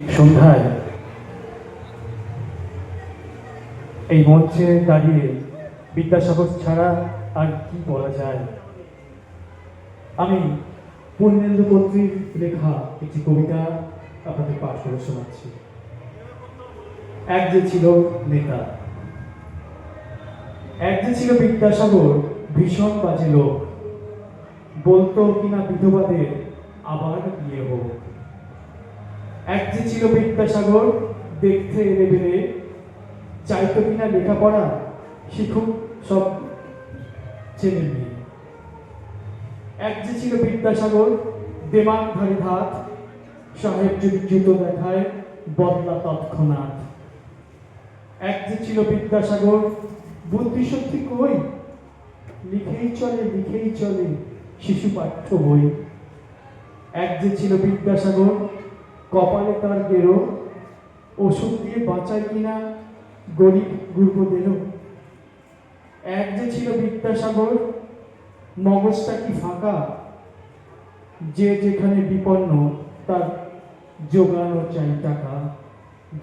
সন্ধ্যায় এই মঞ্চে দাঁড়িয়ে বিদ্যাসাগর ছাড়া আর কি বলা যায়? আমি পূর্ণেন্দু কর্তৃক লেখা একটি কবিতা আপনাদের পাঠ করে শোনাচ্ছি। এক যে ছিল নেতা, এক যে ছিল বিদ্যাসাগর, ভীষণ বাজে লোক। বলতো কিনা বিধবাদের, আবার বিয়ে হোক। এক যে ছিল বিদ্যাসাগর, দেখতে এনে বেড়ে চাইতো কিনা লেখাপড়া শিখুক সব ছেলে মেয়ে এক যে ছিল বিদ্যাসাগর, দেমাগ ধারে ধাত সাহেব যদি জুতো দেখায়, বদলা তৎক্ষণাৎ। এক যে ছিল বিদ্যাসাগর, বুদ্ধি শক্তি কই? লিখেই চলে লিখেই চলে, শিশু পাঠ্য বই। এক যে ছিল বিদ্যাসাগর কপালে তার গেরো, ওষুধ দিয়ে বাঁচায় কিনা গরিব গুরুদেরও এক যে ছিল বিদ্যাসাগর, মগজটা কি ফাঁকা? যে যেখানে বিপন্ন, তার যোগানো চাই টাকা।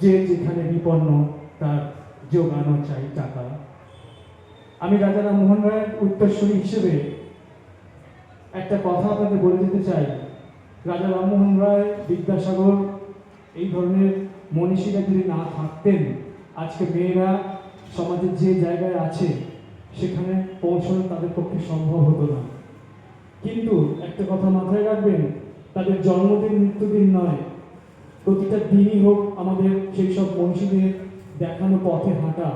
যে যেখানে বিপন্ন, তার যোগানো চাই টাকা। আমি রাজা রামমোহন রায়ের উত্তরসূরি হিসেবে একটা কথা আপনাদের বলে দিতে চাই। রাজা রামমোহন রায়, বিদ্যাসাগর, এই ধরনের মনীষীরা যদি না থাকতেন, আজকে মেয়েরা সমাজের যে জায়গায় আছে, সেখানে পৌঁছানো তাদের পক্ষে সম্ভব হতো না। কিন্তু একটা কথা মাথায় রাখবেন, তাদের জন্মদিন, মৃত্যুদিন নয়। প্রতিটা দিনই হোক আমাদের সেই সব মনীষীদের দেখানো পথে হাঁটা,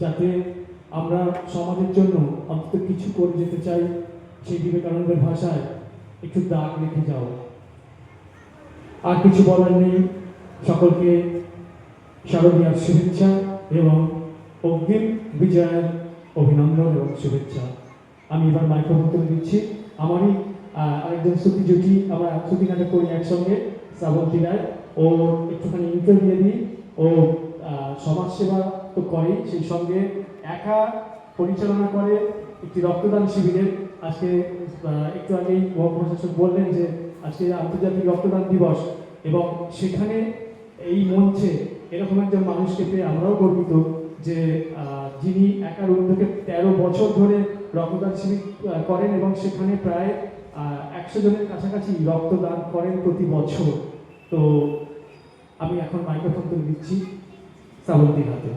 যাতে আমরা সমাজের জন্য অন্তত কিছু করে যেতে চাই সেই বিবেকানন্দের ভাষায়, একটু দাগ রেখে যাও আর কিছু বলার নেই। সকলকে শারদীয়ার শুভেচ্ছা এবং অগ্রিম বিজয়ের অভিনন্দন এবং শুভেচ্ছা। আমি এবার মাইক্রোফোন দিচ্ছি। আমারই আরেকজন শ্রুতি জুটি, আমরা শ্রুতি নাটক করি একসঙ্গে শ্রাবন্তী রায় ও একটুখানি ইন্টার দিয়ে দিই। ও সমাজসেবা তো করেই, সেই সঙ্গে একা পরিচালনা করে একটি রক্তদান শিবিরের। আজকে একটু আগেই প্রশাসক বললেন যে আজকে আন্তর্জাতিক রক্তদান দিবস এবং সেখানে এই মঞ্চে এরকম একজন মানুষকে পেয়ে আমরাও গর্বিত যে যিনি একার উদ্যোগে তেরো বছর ধরে রক্তদান শিবির করেন এবং সেখানে প্রায় একশো জনের কাছাকাছি রক্তদান করেন প্রতি বছর। তো আমি এখন মাইক্রোফোন তুলে দিচ্ছি শ্রাবন্তীর হাতে।